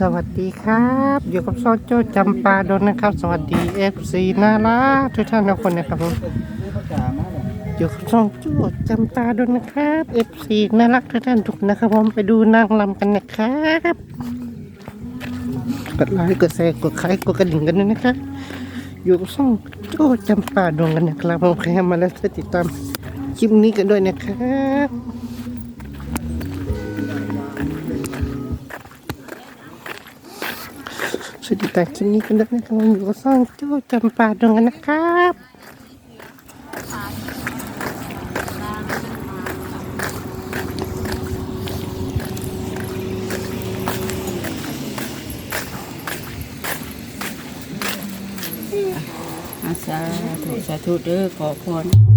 สวัสดีครับ อยู่กับซอโจจำปาดนนะครับ สวัสดีเอฟซีน่ารักทุกท่านทุกคนนะครับผมอยู่กับซอโจจำปาดนนะครับเอฟซีน่ารักทุกท่านทุกนะครับผมไปดูนางรำกันนะครับกดไลค์กดแชร์กดไลค์กดกระดิ่งกันด้วยนะครับอยู่กับช่องโจจำปาดงกันนะครับผมใครมาแล้วช่วยติดตามคลิปนี้กันด้วยนะครับ สวัสดีตามคลิปนี้กันด้วยนะครับผมอยู่กับช่องโจจำปาดงกันนะครับอาสาธุสาธุเด้อขอพร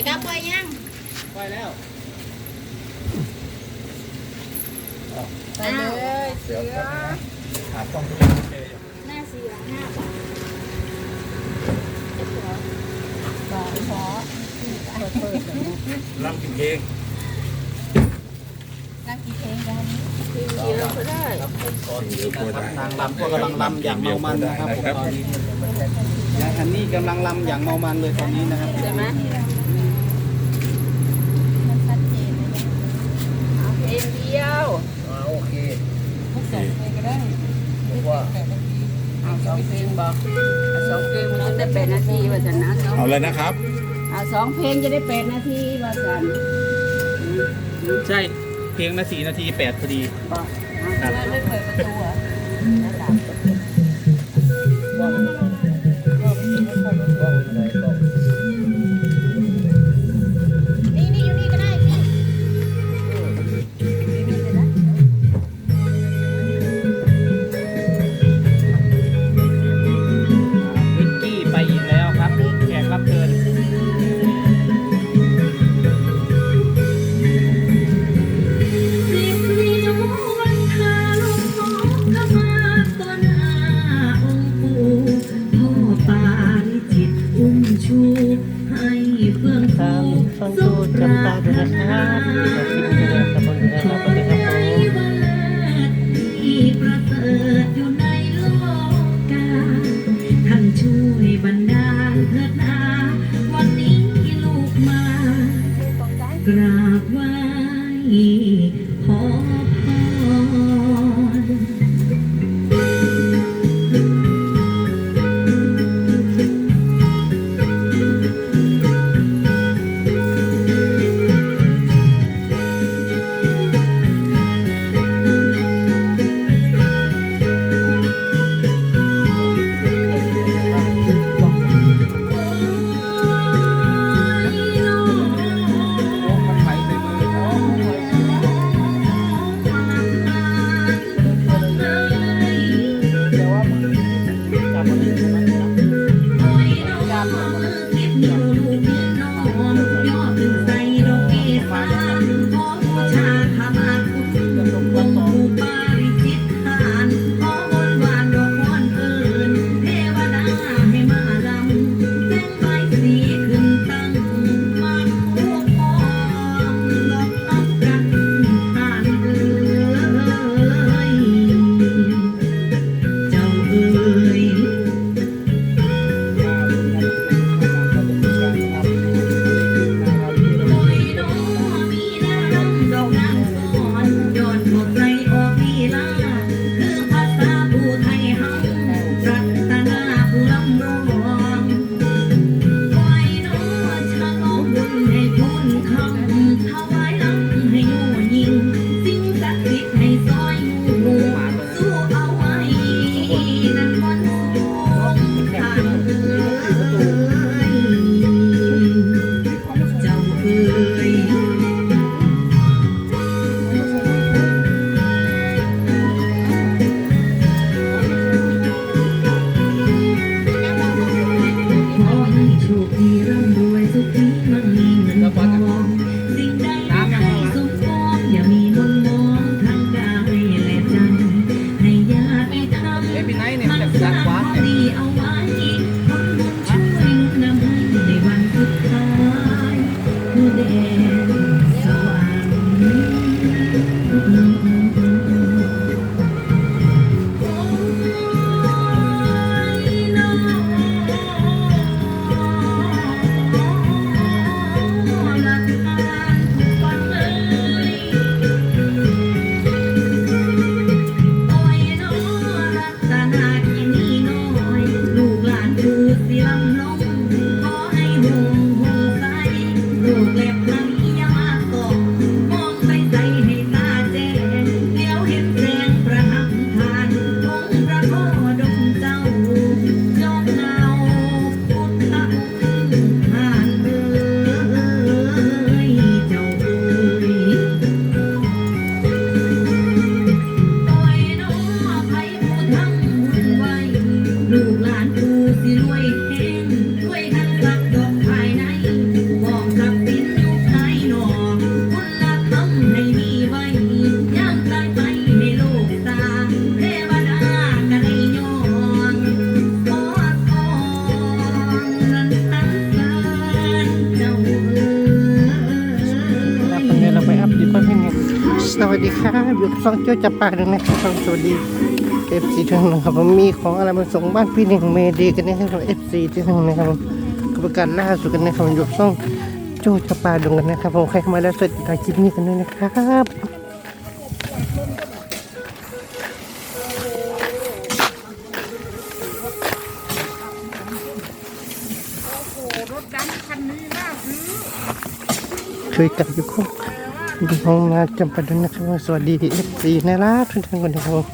ไอ้กาปล่อยยังไปเลยเสือหน้าเสือห้าบาทลำกินเองนั่งกินเองได้เยอะก็ได้นางรำก็กำลังรำอย่างเมามันนะครับผมตอนนี้ยายฮันนี่กำลังรำอย่างเมามันเลยตอนนี้นะครับใช่ไหม มันชัดเจนเลย เอา เพลงเดียวโอเคเอาสองเพลงบอกเอาสองเพลงมันจะได้เป็นนาทีว่าสันนะสองเอาเลยนะครับเอาสองเพลงจะได้เป็นนาทีว่าสันใช่เพลงละสี่นาทีแปดพอดีบอกไม่เปิดประตูอะ ดีครับอยู่กับช่องโจ้จับปากด้วยนะครับสวัสดีเอฟซีทุกท่านนะครับผมมีของอะไรมาส่งบ้านพี่หนึ่งเมดีกันนะครับเอฟซีทุกท่านนะครับผมกับประกาศล่าสุดกันนะครับอยู่กับช่องโจ้จับปากดงกันนะครับผมใครเข้ามาแล้วสวัสดีถ่ายคลิปนี้กันด้วยนะครับเคยกลับอยู่คู่ ดูห้องมาจำปาดนนะครับสวัสดีเอฟซีนะรักทุกท่านคนนะครับผม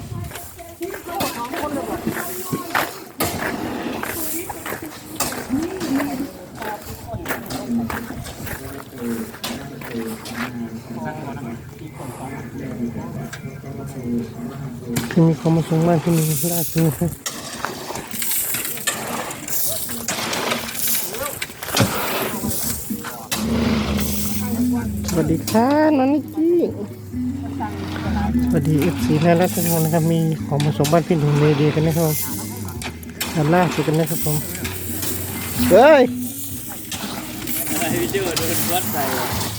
ที่มีความส่งบ้านที่มีล่าสุดนะครับ สวัสดีครับน้องนิกกี้สวัสดีเอฟซีนะรักทุกท่านนะครับมีของมาส่งบ้านพี่หนุ่มเมเดีกันนะครับผมอันล่าสุดกันนะครับผมเฮ้ยวิดีโอโดนวัดใส่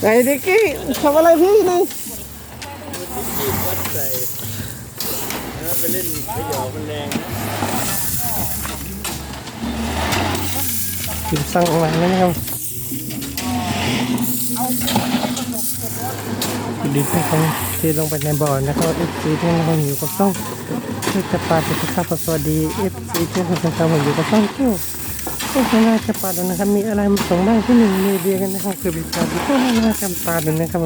ไอ้นิกกี้ทำอะไรพี่นี่ไปเล่นไปหยอกมันแรงนะถึงสั่งออกมาแล้วนะครับ ดินนะครับเทลงไปในบ่อนะครับเอฟซีที่นครับอยู่กับต้องช่วยจับปลาเป็นครับสวัสดีเอฟซีที่นครับผมอยู่กับต้องเจ้าต้องชนะจับปลาด้วยนะครับมีอะไรมาส่งบ้างที่หนึ่งมีเดียกันนะครับคือบิการที่ต้องมาจับปลาด้วยนะครับ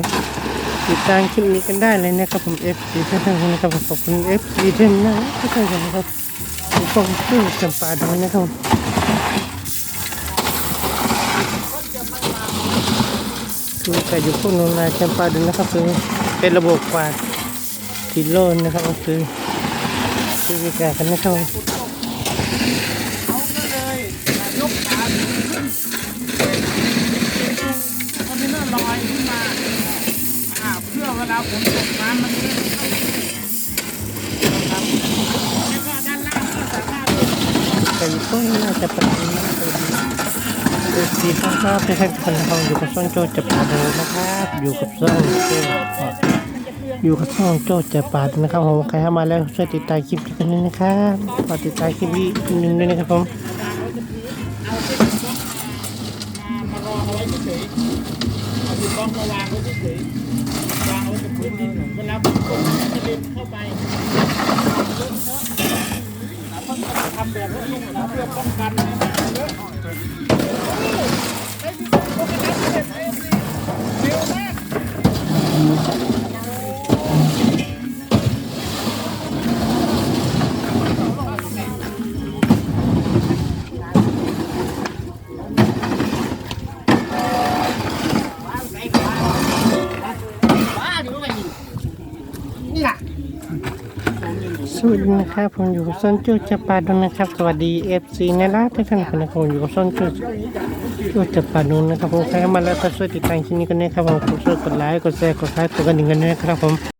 ติดตามคลิปนี้กันได้เลยนะครับผมเอฟซีที่ท่านนะครับขอบคุณเอฟซีที่นั่นทุกท่านนะครับผมต้องช่วยจับปลาด้วยนะครับ คือไก่อยู่พวกนู้นายจำปาดูนะครับคือเป็นระบบกวาดทีโลนนะครับก็คือคือมีการกันนะครับคอนเทนเนอร์ลอยขึ้นมาเพื่อวลาฝนตกน้ำมันจะได้ไม่เข้าแล้วก็ด้านล่างก็สามารถไก่อยู่พวกนี้น่าจะเป็นคือ สีฟ้าฟ้าเป็นแค่คนทองอยู่กับซ่อนโจจับปลาดูนะครับ อยู่กับซ่อนโจอยู่กับซ่อนโจจับปลาดูนะครับผมใครเข้ามาแล้วช่วยติดตามคลิปกันด้วยนะครับฝากติดตามคลิปนี้นึงด้วยนะครับผมมารอเอาไว้เฉยๆเอาติดกองมาวางไว้เฉยๆวางเอาไว้กับพื้นดินเวลาฝนตกมันจะเดินเข้าไปทำแบบนี้เพื่อป้องกันนะ สวัสดีนะครับผมอยู่กับซ่อนโจจับปลาดุนนะครับ สวัสดีเอฟซีนะครับทุกท่านคนนะครับผมอยู่กับซ่อนจูจจับปลาดุนนะครับผมใครมาแล้วก็ช่วยติดตามคลิปนี้กันนะครับผมช่วยกดไลค์กดแชร์กดซับกดกระดิ่งกันด้วยนะครับผม